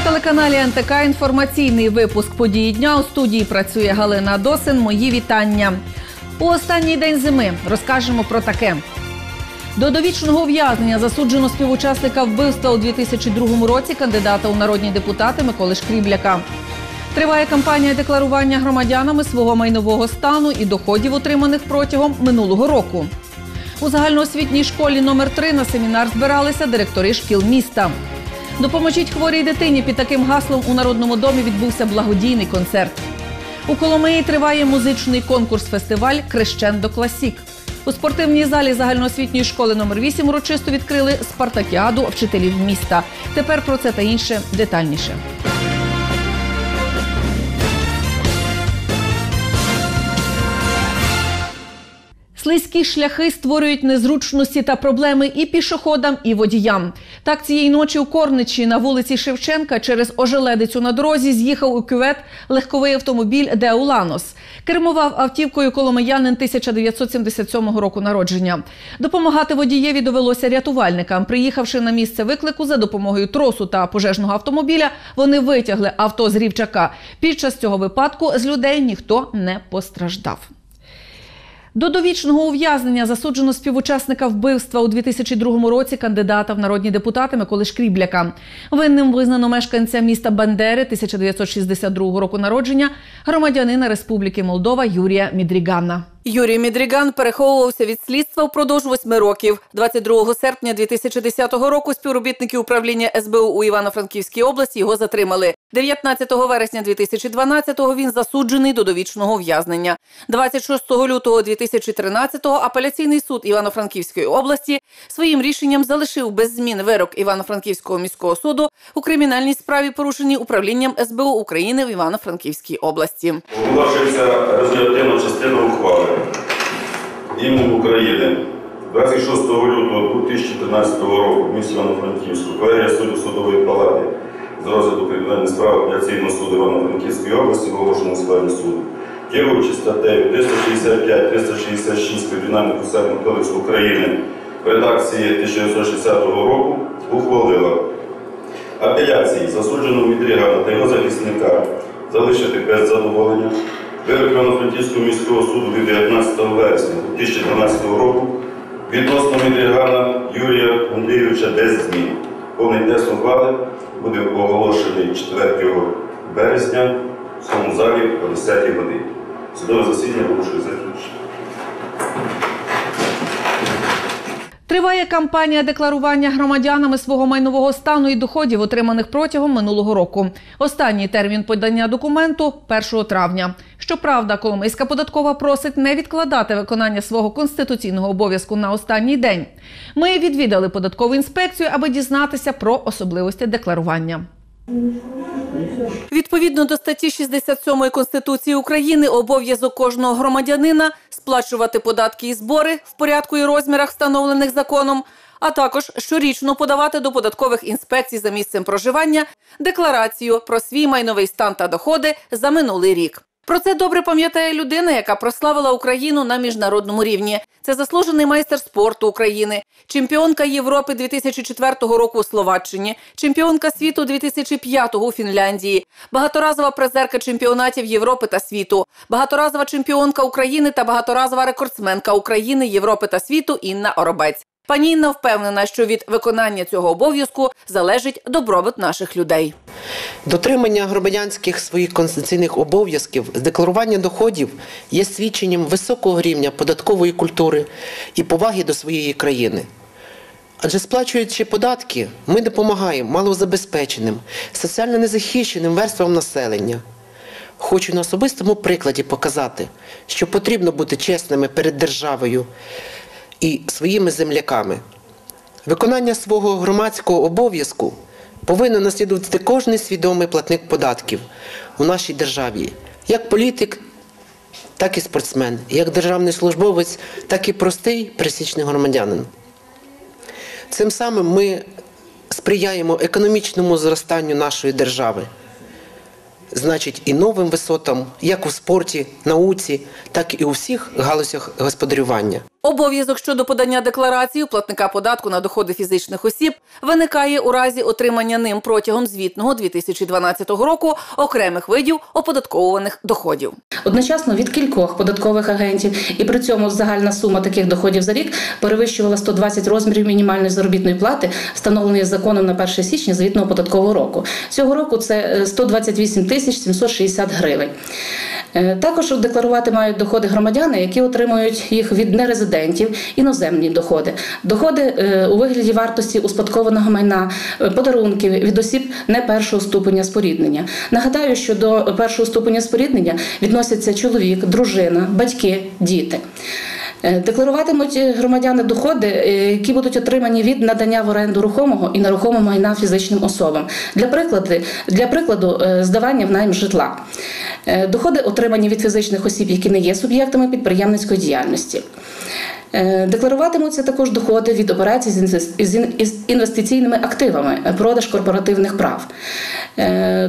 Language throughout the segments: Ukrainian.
На телеканалі НТК інформаційний випуск події дня у студії працює Галина Досин. Мої вітання. У останній день зими розкажемо про таке. До довічного ув'язнення засуджено співучасника вбивства у 2002 році кандидата у народні депутати Миколи Шкрібляка. Триває кампанія декларування громадянами свого майнового стану і доходів, отриманих протягом минулого року. У загальноосвітній школі номер 3 на семінар збиралися директори шкіл міста. Допоможіть хворій дитині під таким гаслом у народному домі відбувся благодійний концерт. У Коломиї триває музичний конкурс-фестиваль Крещендо Класік. У спортивній залі загальноосвітньої школи номер 8 урочисто відкрили спартакіаду вчителів міста. Тепер про це та інше детальніше. Слизькі шляхи створюють незручності та проблеми і пішоходам, і водіям. Так цієї ночі у Корничі на вулиці Шевченка через ожеледицю на дорозі з'їхав у кювет легковий автомобіль Деуланос. Кермував автівкою коломиянин 1977 року народження. Допомагати водієві довелося рятувальникам. Приїхавши на місце виклику за допомогою тросу та пожежного автомобіля, вони витягли авто з рівчака. Під час цього випадку з людей ніхто не постраждав. До довічного ув'язнення засуджено співучасника вбивства у 2002 році кандидата в народні депутати Миколи Шкрібляка. Винним визнано мешканця міста Бандери 1962 року народження громадянина Республіки Молдова Юрія Мідрігана. Юрій Мідріган переховувався від слідства впродовж восьми років. 22 серпня 2010 року співробітники управління СБУ у Івано-Франківській області його затримали. 19 вересня 2012-го він засуджений до довічного ув'язнення. 26 лютого 2013-го апеляційний суд Івано-Франківської області своїм рішенням залишив без змін вирок Івано-Франківського міського суду у кримінальній справі, порушеній управлінням СБУ України в Івано-Франківській області. Оголошується резолютивна частина ухвали імені України 26 лютого 2013 року в місті Івано-Франківську колегія суду судової палати з розгляду кримінальної справи апеляційного суду Івано-Франківської області оголошено складі суду. Керуючи статтею 365-366 Кримінального процесуального кодексу України в редакції 1960 року ухвалила апеляції засудженого Мідрігана та його захисника залишити без задоволення вирок Івано-Франківського міського суду від 19 вересня 2012 року відносно Мідрігана Юрія Андрійовича без змін. Повний текст ухвали буде оголошений 4 березня в цьому залі о 10 годині. Судове засідання оголошує закінчення. Триває кампанія декларування громадянами свого майнового стану і доходів, отриманих протягом минулого року. Останній термін подання документу 1 травня. Щоправда, Коломийська податкова просить не відкладати виконання свого конституційного обов'язку на останній день. Ми відвідали податкову інспекцію, аби дізнатися про особливості декларування. Відповідно до статті 67 Конституції України, обов'язок кожного громадянина сплачувати податки і збори в порядку і розмірах, встановлених законом, а також щорічно подавати до податкових інспекцій за місцем проживання декларацію про свій майновий стан та доходи за минулий рік. Про це добре пам'ятає людина, яка прославила Україну на міжнародному рівні. Це заслужений майстер спорту України, чемпіонка Європи 2004 року у Словаччині, чемпіонка світу 2005 у Фінляндії, багаторазова призерка чемпіонатів Європи та світу, багаторазова чемпіонка України та багаторазова рекордсменка України, Європи та світу Інна Оробець. Пані Інна впевнена, що від виконання цього обов'язку залежить добробут наших людей. Дотримання громадянських своїх конституційних обов'язків з декларування доходів є свідченням високого рівня податкової культури і поваги до своєї країни. Адже сплачуючи податки, ми допомагаємо малозабезпеченим, соціально незахищеним верствам населення. Хочу на особистому прикладі показати, що потрібно бути чесними перед державою і своїми земляками. Виконання свого громадського обов'язку повинен наслідувати кожен свідомий платник податків у нашій державі, як політик, так і спортсмен, як державний службовець, так і простий пересічний громадянин. Цим самим ми сприяємо економічному зростанню нашої держави, значить, і новим висотам, як у спорті, науці, так і у всіх галузях господарювання. Обов'язок щодо подання декларації у платника податку на доходи фізичних осіб виникає у разі отримання ним протягом звітного 2012 року окремих видів оподатковуваних доходів. Одночасно від кількох податкових агентів, і при цьому загальна сума таких доходів за рік перевищувала 120 розмірів мінімальної заробітної плати, встановленої законом на 1 січня звітного податкового року. Цього року це е, 128 тисяч 760 гривень. Е, Також декларувати мають доходи громадяни, які отримують їх від нерезидентів, іноземні доходи, доходи е, у вигляді вартості успадкованого майна, е, подарунків від осіб не першого ступеня споріднення. Нагадаю, що до першого ступеня споріднення відносяться чоловік, дружина, батьки, діти. Е, Декларуватимуть е, громадяни доходи, е, які будуть отримані від надання в оренду рухомого і нерухомого майна фізичним особам. Для прикладу, для прикладу здавання в найм житла. Доходи отримані від фізичних осіб, які не є суб'єктами підприємницької діяльності. Декларуватимуться також доходи від операцій з інвестиційними активами, продаж корпоративних прав.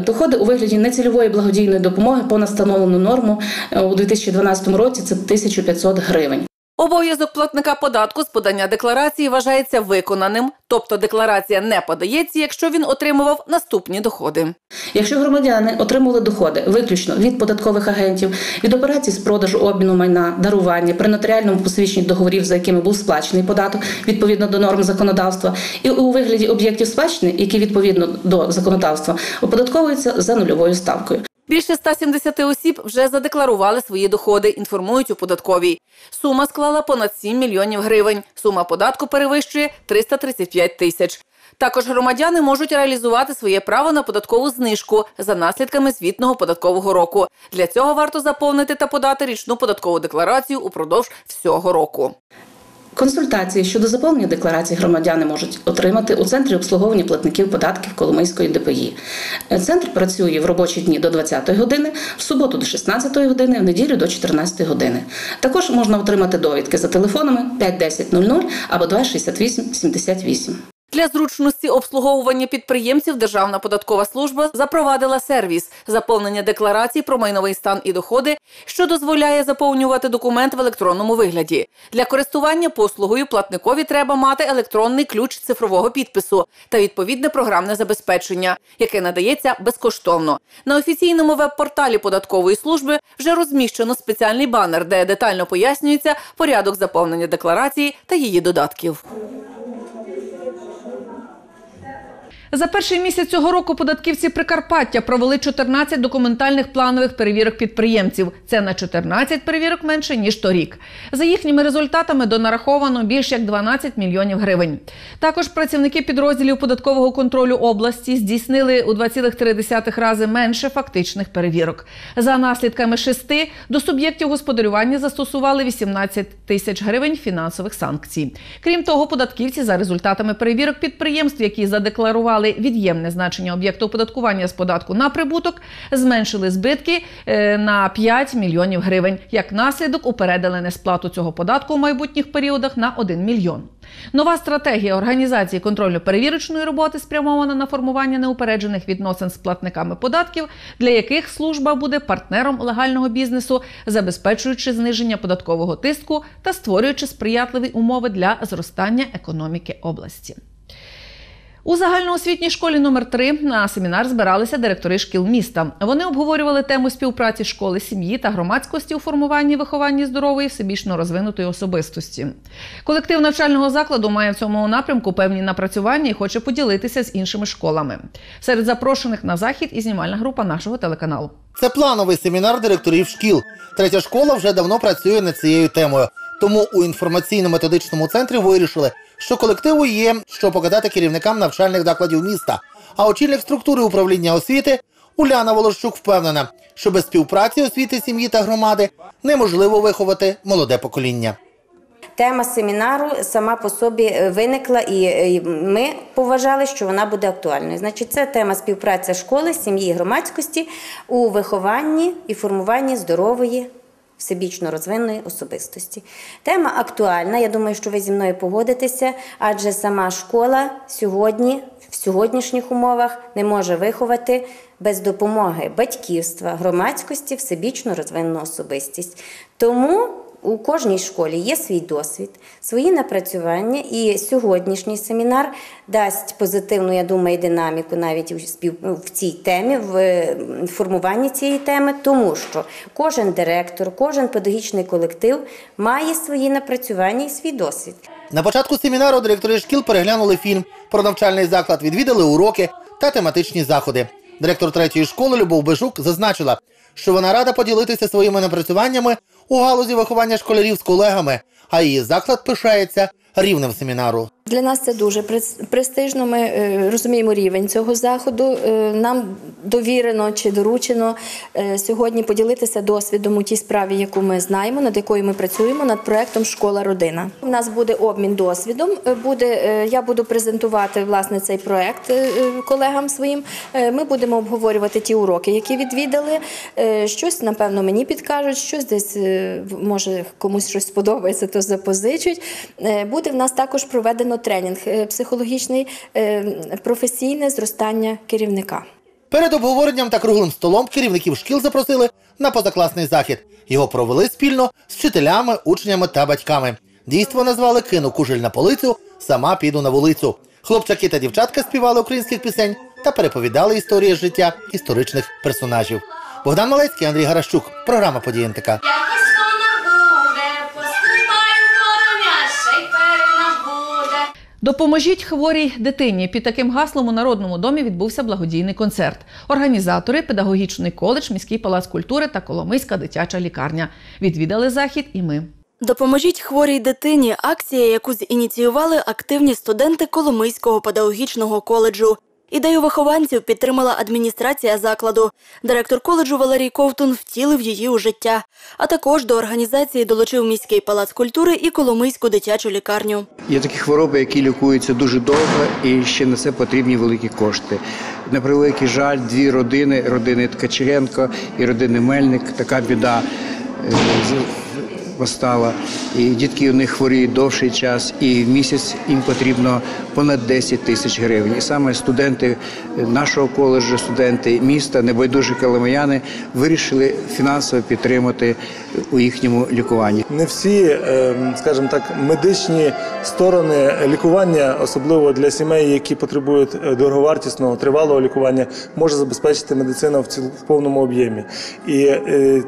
Доходи у вигляді нецільової благодійної допомоги понад встановлену норму у 2012 році це 1500 гривень. Обов'язок платника податку з подання декларації вважається виконаним, тобто декларація не подається, якщо він отримував наступні доходи. Якщо громадяни отримували доходи виключно від податкових агентів, від операцій з продажу обміну майна, дарування при нотаріальному посвідченні договорів, за якими був сплачений податок відповідно до норм законодавства, і у вигляді об'єктів спадщини, які відповідно до законодавства оподатковуються за нульовою ставкою. Більше 170 осіб вже задекларували свої доходи, інформують у податковій. Сума склала понад 7 мільйонів гривень. Сума податку перевищує 335 тисяч. Також громадяни можуть реалізувати своє право на податкову знижку за наслідками звітного податкового року. Для цього варто заповнити та подати річну податкову декларацію упродовж всього року. Консультації щодо заповнення декларацій громадяни можуть отримати у центрі обслуговування платників податків Коломийської ДПІ. Центр працює в робочі дні до 20 години, в суботу до 16-ї години, в неділю до 14 години. Також можна отримати довідки за телефонами 51000 або 268 78. Для зручності обслуговування підприємців Державна податкова служба запровадила сервіс заповнення декларацій про майновий стан і доходи, що дозволяє заповнювати документ в електронному вигляді. Для користування послугою платникові треба мати електронний ключ цифрового підпису та відповідне програмне забезпечення, яке надається безкоштовно. На офіційному веб-порталі податкової служби вже розміщено спеціальний банер, де детально пояснюється порядок заповнення декларації та її додатків. За перший місяць цього року податківці Прикарпаття провели 14 документальних планових перевірок підприємців. Це на 14 перевірок менше ніж торік. За їхніми результатами донараховано більш як 12 мільйонів гривень. Також працівники підрозділів податкового контролю області здійснили у 2,3 рази менше фактичних перевірок. За наслідками шести до суб'єктів господарювання застосували 18 тисяч гривень фінансових санкцій. Крім того, податківці за результатами перевірок підприємств, які задекларували від'ємне значення об'єкту оподаткування з податку на прибуток, зменшили збитки е, на 5 мільйонів гривень. Як наслідок, упередили несплату цього податку у майбутніх періодах на 1 мільйон. Нова стратегія організації контрольно-перевірочної роботи спрямована на формування неупереджених відносин з платниками податків, для яких служба буде партнером легального бізнесу, забезпечуючи зниження податкового тиску та створюючи сприятливі умови для зростання економіки області. У загальноосвітній школі номер 3 на семінар збиралися директори шкіл міста. Вони обговорювали тему співпраці школи, сім'ї та громадськості у формуванні вихованні здорової, всебічно розвинутої особистості. Колектив навчального закладу має в цьому напрямку певні напрацювання і хоче поділитися з іншими школами. Серед запрошених на захід і знімальна група нашого телеканалу. Це плановий семінар директорів шкіл. Третя школа вже давно працює над цією темою. Тому у інформаційно-методичному центрі вирішили, що колективу є що показати керівникам навчальних закладів міста. А очільник структури управління освіти Уляна Волощук впевнена, що без співпраці освіти, сім'ї та громади неможливо виховати молоде покоління. Тема семінару сама по собі е, виникла, і е, ми поважали, що вона буде актуальною. Значить, це тема співпраця школи, сім'ї і громадськості у вихованні і формуванні здорової. Всебічно розвиненої особистості. Тема актуальна. Я думаю, що ви зі мною погодитеся, адже сама школа сьогодні, в сьогоднішніх умовах, не може виховати без допомоги батьківства, громадськості, всебічно розвинену особистість. Тому у кожній школі є свій досвід, свої напрацювання, і сьогоднішній семінар дасть позитивну, я думаю, динаміку навіть в цій темі, в е, формуванні цієї теми, тому що кожен директор, кожен педагогічний колектив має свої напрацювання і свій досвід. На початку семінару директори шкіл переглянули фільм про навчальний заклад, відвідали уроки та тематичні заходи. Директор третьої школи Любов Бежук зазначила, що вона рада поділитися своїми напрацюваннями у галузі виховання школярів з колегами, а її заклад пишається рівнем семінару. Для нас це дуже прес- престижно. Ми е, розуміємо рівень цього заходу. Е, Нам довірено чи доручено е, сьогодні поділитися досвідом у тій справі, яку ми знаємо, над якою ми працюємо, над проектом Школа родина. У нас буде обмін досвідом. Буде я буду презентувати власне цей проект колегам своїм. Ми будемо обговорювати ті уроки, які відвідали. Щось напевно мені підкажуть, щось десь може комусь щось сподобається, то запозичуть. Буде в нас також проведено тренінг е, психологічний е, професійне зростання керівника. Перед обговоренням та круглим столом керівників шкіл запросили на позакласний захід. Його провели спільно з вчителями, учнями та батьками. Дійство назвали Кину кужель на полицю, сама піду на вулицю. Хлопчаки та дівчатка співали українських пісень та переповідали історії життя історичних персонажів. Богдан Малецький, Андрій Гаращук. Програма «Події НТК». Допоможіть хворій дитині. Під таким гаслом у народному домі відбувся благодійний концерт. Організатори, педагогічний коледж, міський палац культури та Коломийська дитяча лікарня. Відвідали захід і ми. Допоможіть хворій дитині акція, яку зініціювали активні студенти Коломийського педагогічного коледжу. Ідею вихованців підтримала адміністрація закладу. Директор коледжу Валерій Ковтун втілив її у життя. А також до організації долучив міський палац культури і Коломийську дитячу лікарню. Є такі хвороби, які лікуються дуже довго, і ще на це потрібні великі кошти. На превеликий жаль, дві родини родини Ткачеренко і родини Мельник. Така біда е, постала. І дітки у них хворіють довший час, і в місяць їм потрібно понад 10 тисяч гривень. І саме студенти нашого коледжу, студенти міста, небайдужі каламияни вирішили фінансово підтримати у їхньому лікуванні. Не всі, е, скажімо так, медичні сторони лікування, особливо для сімей, які потребують е, дороговартісного тривалого лікування, може забезпечити медицина в повному об'ємі. І е,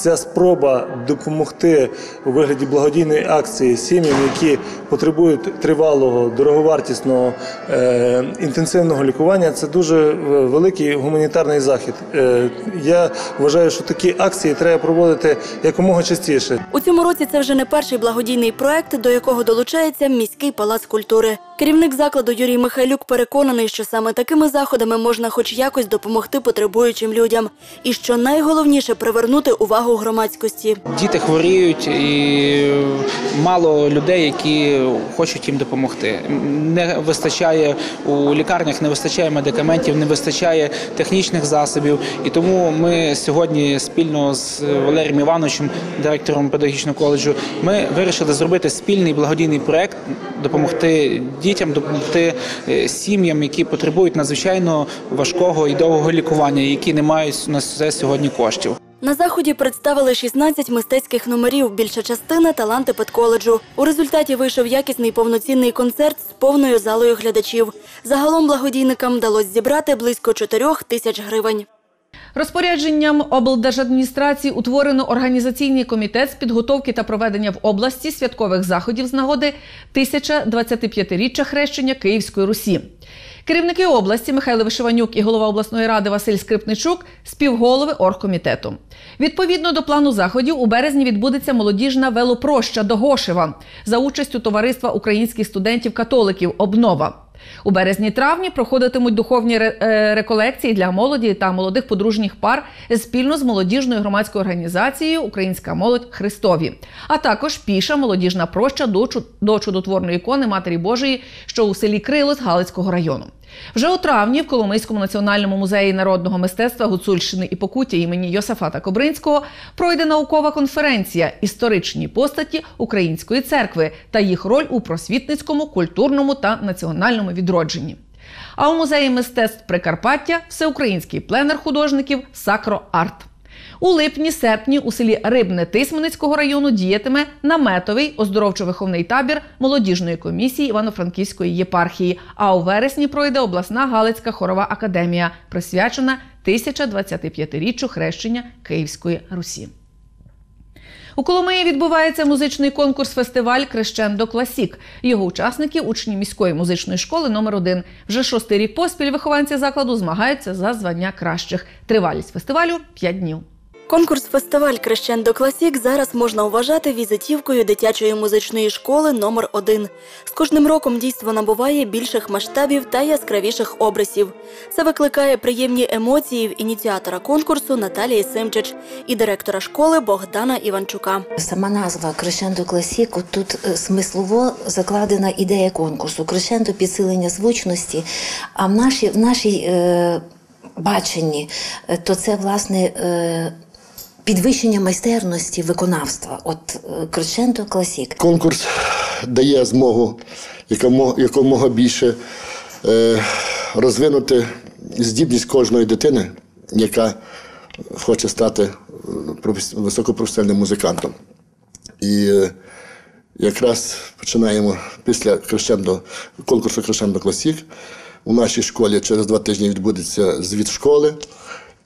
Ця спроба допомогти у вигляді благодійної акції сім'ям, які потребують тривалого, дороговартісного, е, інтенсивного лікування, це дуже е, великий гуманітарний захід. Е, я вважаю, що такі акції треба проводити якомога частіше. У цьому році це вже не перший благодійний проект, до якого долучається міський палац культури. Керівник закладу Юрій Михайлюк переконаний, що саме такими заходами можна хоч якось допомогти потребуючим людям, і що найголовніше привернути увагу громадськості. Діти хворіють і мало людей, які хочуть їм допомогти. Не вистачає у лікарнях, не вистачає медикаментів, не вистачає технічних засобів. І тому ми сьогодні спільно з Валерієм Івановичем, директором педагогічного коледжу, ми вирішили зробити спільний благодійний проект, допомогти дітям, допомогти е, сім'ям, які потребують надзвичайно важкого і довгого лікування, які не мають на це сьогодні коштів. На заході представили 16 мистецьких номерів, більша частина таланти педколеджу. У результаті вийшов якісний повноцінний концерт з повною залою глядачів. Загалом благодійникам вдалося зібрати близько 4 тисяч гривень. Розпорядженням облдержадміністрації утворено організаційний комітет з підготовки та проведення в області святкових заходів з нагоди 1025-річчя хрещення Київської Русі. Керівники області Михайло Вишиванюк і голова обласної ради Василь Скрипничук співголови оргкомітету. Відповідно до плану заходів, у березні відбудеться молодіжна велопроща до Гошева за участю товариства українських студентів-католиків Обнова. У березні-травні проходитимуть духовні е, реколекції для молоді та молодих подружніх пар спільно з молодіжною громадською організацією Українська молодь Христові, а також піша молодіжна проща до, до чудотворної ікони Матері Божої, що у селі Крилос Галицького району. Вже у травні в Коломийському національному музеї народного мистецтва Гуцульщини і Покуття імені Йосафата Кобринського пройде наукова конференція Історичні постаті Української церкви та їх роль у просвітницькому, культурному та національному відродженні. А у музеї мистецтв Прикарпаття всеукраїнський пленер художників Сакро Арт. У липні-серпні у селі Рибне Тисменецького району діятиме наметовий оздоровчо-виховний табір молодіжної комісії Івано-Франківської єпархії. А у вересні пройде обласна Галицька хорова академія, присвячена 1025-річчю хрещення Київської Русі. У Коломиї відбувається музичний конкурс-фестиваль Крещендо Класік. Його учасники учні міської музичної школи номер 1 Вже шостий рік поспіль вихованці закладу змагаються за звання кращих. Тривалість фестивалю 5 днів. Конкурс-фестиваль Крещендо Класік зараз можна вважати візитівкою дитячої музичної школи номер 1 З кожним роком дійство набуває більших масштабів та яскравіших обрисів. Це викликає приємні емоції в ініціатора конкурсу Наталії Симчич і директора школи Богдана Іванчука. Сама назва Крещендо Класік тут е, смислово закладена ідея конкурсу. Крещендо підсилення звучності. А в нашій в нашій е, баченні е, то це власне. Е, Підвищення майстерності виконавства, от е, Крещендо Класік. Конкурс дає змогу якомога, більше е, розвинути здібність кожної дитини, яка хоче стати е, високопрофесіональним музикантом. І якраз починаємо після Крещендо, конкурсу Крещендо Класік. У нашій школі через два тижні відбудеться звіт школи.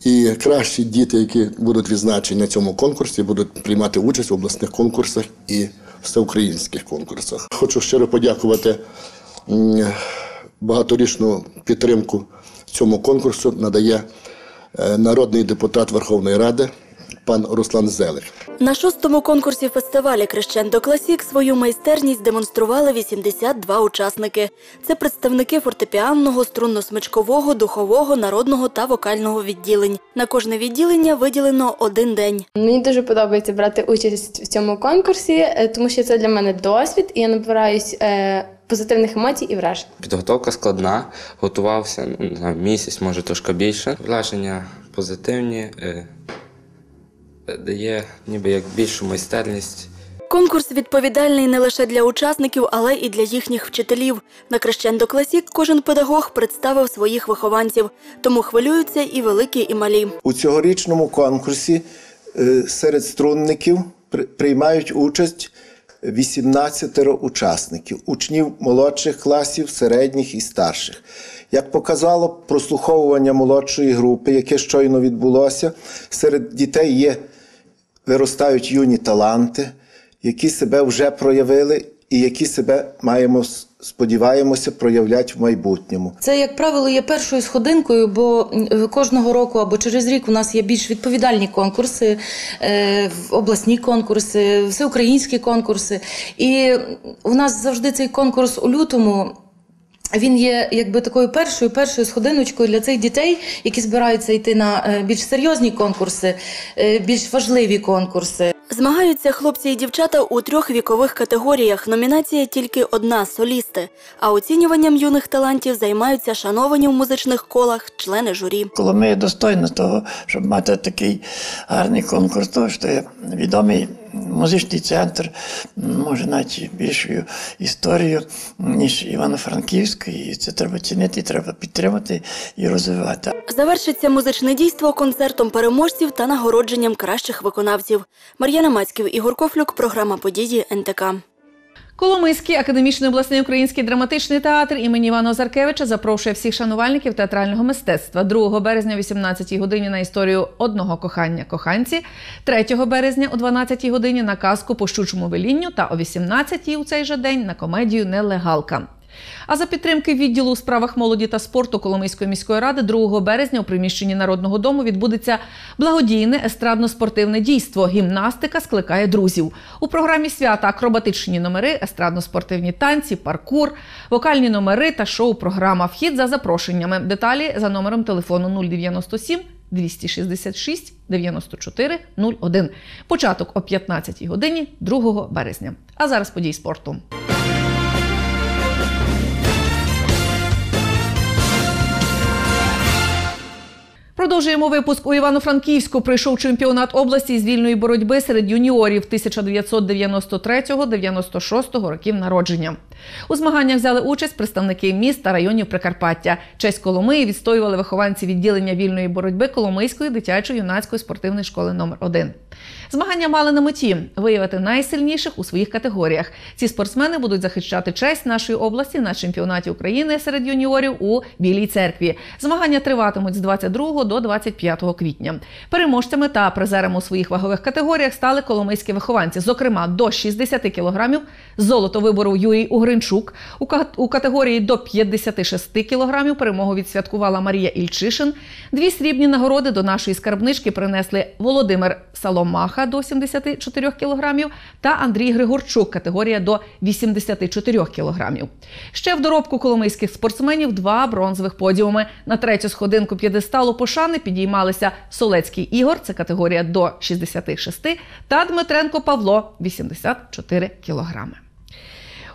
І кращі діти, які будуть відзначені на цьому конкурсі, будуть приймати участь в обласних конкурсах і всеукраїнських конкурсах. Хочу щиро подякувати багаторічну підтримку цьому конкурсу надає е, народний депутат Верховної Ради пан Руслан Зелик. На шостому конкурсі фестивалі Крещендо Класік свою майстерність демонстрували 82 учасники. Це представники фортепіанного, струнно-смичкового, духового, народного та вокального відділень. На кожне відділення виділено один день. Мені дуже подобається брати участь в цьому конкурсі, е, тому що це для мене досвід, і я набираюсь е, позитивних емоцій і вражень. Підготовка складна, готувався ну, місяць, може трошки більше. Враження позитивні, е, дає ніби як більшу майстерність. Конкурс відповідальний не лише для учасників, але і для їхніх вчителів. На Крещендо Класік кожен педагог представив своїх вихованців, тому хвилюються і великі, і малі. У цьогорічному конкурсі е, серед струнників при- приймають участь 18 учасників, учнів молодших класів, середніх і старших. Як показало прослуховування молодшої групи, яке щойно відбулося, серед дітей є виростають юні таланти, які себе вже проявили і які себе маємо сподіваємося проявлять в майбутньому. Це, як правило, є першою сходинкою, бо кожного року або через рік у нас є більш відповідальні конкурси, е, обласні конкурси, всеукраїнські конкурси. І у нас завжди цей конкурс у лютому. Він є якби такою першою першою сходиночкою для цих дітей, які збираються йти на е, більш серйозні конкурси, е, більш важливі конкурси. Змагаються хлопці і дівчата у трьох вікових категоріях. Номінація тільки одна солісти. А оцінюванням юних талантів займаються шановані в музичних колах члени журі. Коломия достойна того, щоб мати такий гарний конкурс, тому що є відомий музичний центр, може навіть більшою історією, ніж Івано-Франківськ, і це треба цінити, треба підтримати і розвивати. Завершиться музичне дійство концертом переможців та нагородженням кращих виконавців. Мар'яна Мацьків, Ігор Кофлюк, програма події НТК. Коломийський академічний обласний український драматичний театр імені Івана Озаркевича запрошує всіх шанувальників театрального мистецтва 2 березня о 18 годині на історію одного кохання коханці, 3 березня о 12 годині на казку по щучому велінню та о 18 у цей же день на комедію Нелегалка. А за підтримки відділу у справах молоді та спорту Коломийської міської ради 2 березня у приміщенні Народного дому відбудеться благодійне естрадно-спортивне дійство. Гімнастика скликає друзів. У програмі свята акробатичні номери, естрадно-спортивні танці, паркур, вокальні номери та шоу-програма. Вхід за запрошеннями. Деталі за номером телефону 097 266 94 01. Початок о 15 годині 2 березня. А зараз події спорту. Продовжуємо випуск у Івано-Франківську. Прийшов чемпіонат області з вільної боротьби серед юніорів 1993-96 років народження. У змаганнях взяли участь представники міст та районів Прикарпаття. Честь Коломиї відстоювали вихованці відділення вільної боротьби Коломийської дитячо-юнацької спортивної школи номер 1 Змагання мали на меті виявити найсильніших у своїх категоріях. Ці спортсмени будуть захищати честь нашої області на чемпіонаті України серед юніорів у Білій церкві. Змагання триватимуть з 22 до 25 квітня. Переможцями та призерами у своїх вагових категоріях стали коломийські вихованці, зокрема до 60 кілограмів. Золото виборов Юрій Угринчук. У категорії до 56 кілограмів перемогу відсвяткувала Марія Ільчишин. Дві срібні нагороди до нашої скарбнички принесли Володимир Саломаха до 74 кілограмів та Андрій Григорчук, категорія до 84 кілограмів. Ще в доробку коломийських спортсменів два бронзових подіуми. На третю сходинку п'єдесталу пошани підіймалися Солецький Ігор, це категорія до 66, та Дмитренко Павло 84 кілограми.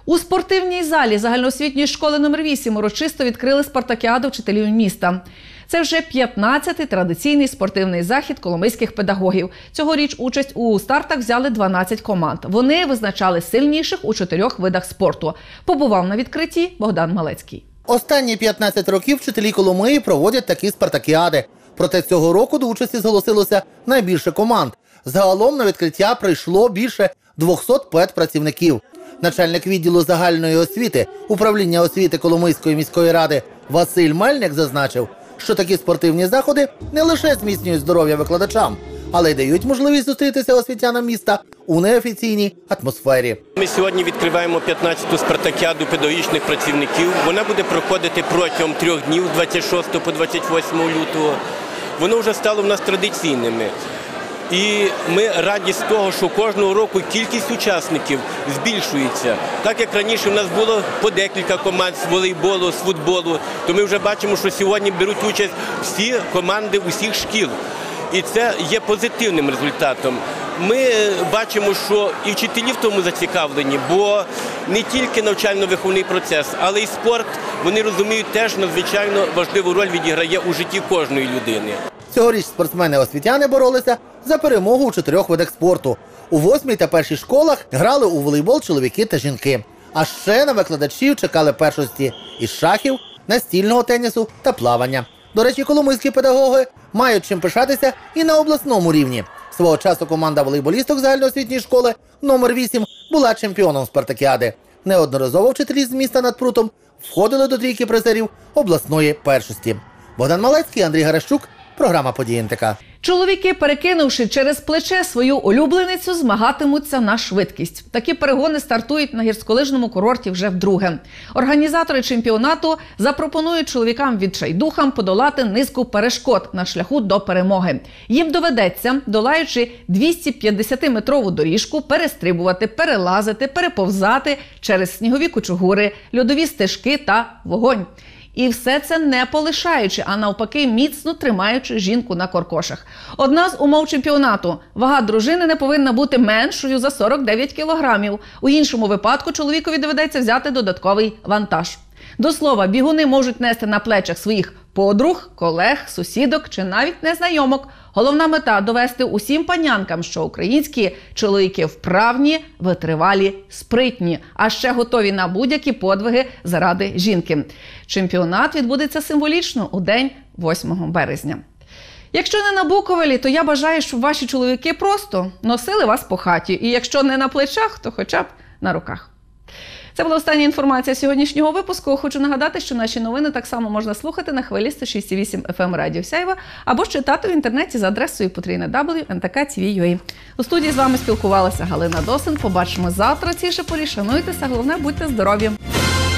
У спортивній залі загальноосвітньої школи номер 8 урочисто відкрили спартакіаду вчителів міста. Це вже 15-й традиційний спортивний захід коломийських педагогів. Цьогоріч участь у стартах взяли 12 команд. Вони визначали сильніших у чотирьох видах спорту. Побував на відкритті Богдан Малецький. Останні 15 років вчителі Коломиї проводять такі спартакіади. Проте цього року до участі зголосилося найбільше команд. Загалом на відкриття прийшло більше 200 педпрацівників. Начальник відділу загальної освіти управління освіти Коломийської міської ради Василь Мельник зазначив, що такі спортивні заходи не лише зміцнюють здоров'я викладачам, але й дають можливість зустрітися освітянам міста у неофіційній атмосфері. Ми сьогодні відкриваємо 15-ту спартакіаду педагогічних працівників. Вона буде проходити протягом трьох днів 26 по 28 лютого. Воно вже стало в нас традиційними. І ми раді з того, що кожного року кількість учасників збільшується. Так як раніше в нас було по декілька команд з волейболу, з футболу, то ми вже бачимо, що сьогодні беруть участь всі команди усіх шкіл. І це є позитивним результатом. Ми е, бачимо, що і вчителі в тому зацікавлені, бо не тільки навчально-виховний процес, але й спорт вони розуміють теж надзвичайно важливу роль відіграє у житті кожної людини. Цьогоріч спортсмени-освітяни боролися за перемогу у чотирьох видах спорту. У восьмій та першій школах грали у волейбол чоловіки та жінки. А ще на викладачів чекали першості із шахів, настільного тенісу та плавання. До речі, коломийські педагоги мають чим пишатися і на обласному рівні. Свого часу команда волейболісток загальноосвітньої школи номер 8 була чемпіоном спартакіади. Неодноразово вчителі з міста над прутом входили до трійки призерів обласної першості. Богдан Малецький, Андрій Гаращук, програма «Події НТК». Чоловіки, перекинувши через плече свою улюбленицю, змагатимуться на швидкість. Такі перегони стартують на гірськолижному курорті вже вдруге. Організатори чемпіонату запропонують чоловікам відчайдухам подолати низку перешкод на шляху до перемоги. Їм доведеться, долаючи 250-метрову доріжку, перестрибувати, перелазити, переповзати через снігові кучугури, льодові стежки та вогонь. І все це не полишаючи, а навпаки, міцно тримаючи жінку на коркошах. Одна з умов чемпіонату: вага дружини не повинна бути меншою за 49 кілограмів. У іншому випадку чоловікові доведеться взяти додатковий вантаж. До слова, бігуни можуть нести на плечах своїх подруг, колег, сусідок чи навіть незнайомок. Головна мета довести усім панянкам, що українські чоловіки вправні, витривалі, спритні, а ще готові на будь-які подвиги заради жінки. Чемпіонат відбудеться символічно у день 8 березня. Якщо не на Буковелі, то я бажаю, щоб ваші чоловіки просто носили вас по хаті. І якщо не на плечах, то хоча б на руках. Це була остання інформація сьогоднішнього випуску. Хочу нагадати, що наші новини так само можна слухати на хвилі 106,8 FM Радіо Сяйва або ж читати в інтернеті за адресою потрійне ntk.tv.ua. У студії з вами спілкувалася Галина Досин. Побачимо завтра. Ці шепорі. Шануйтеся, головне будьте здорові. –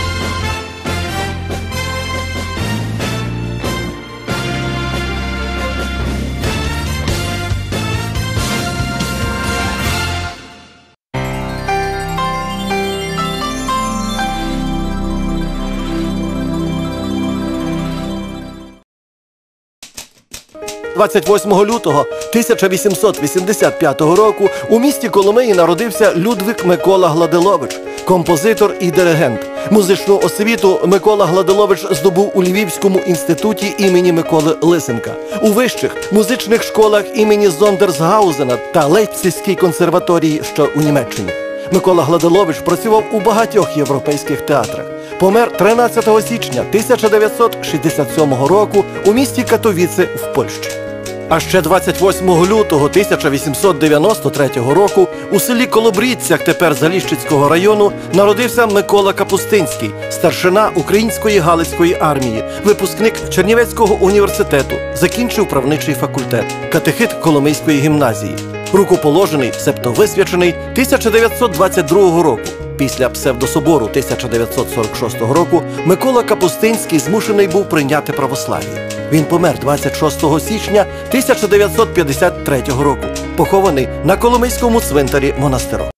28 лютого 1885 року у місті Коломиї народився Людвик Микола Гладилович. композитор і диригент. Музичну освіту Микола Гладилович здобув у Львівському інституті імені Миколи Лисенка, у вищих музичних школах імені Зондерсгаузена та Лейпцизькій консерваторії, що у Німеччині. Микола Гладилович працював у багатьох європейських театрах. Помер 13 січня 1967 року у місті Катовіце в Польщі. А ще 28 лютого 1893 року у селі Колобрідцях, тепер Заліщицького району, народився Микола Капустинський, старшина Української Галицької армії, випускник Чернівецького університету, закінчив правничий факультет, катехит Коломийської гімназії. Рукоположений, себто висвячений 1922 року. Після псевдособору 1946 року Микола Капустинський змушений був прийняти православ'я. Він помер 26 січня 1953 року, похований на Коломийському цвинтарі монастирок.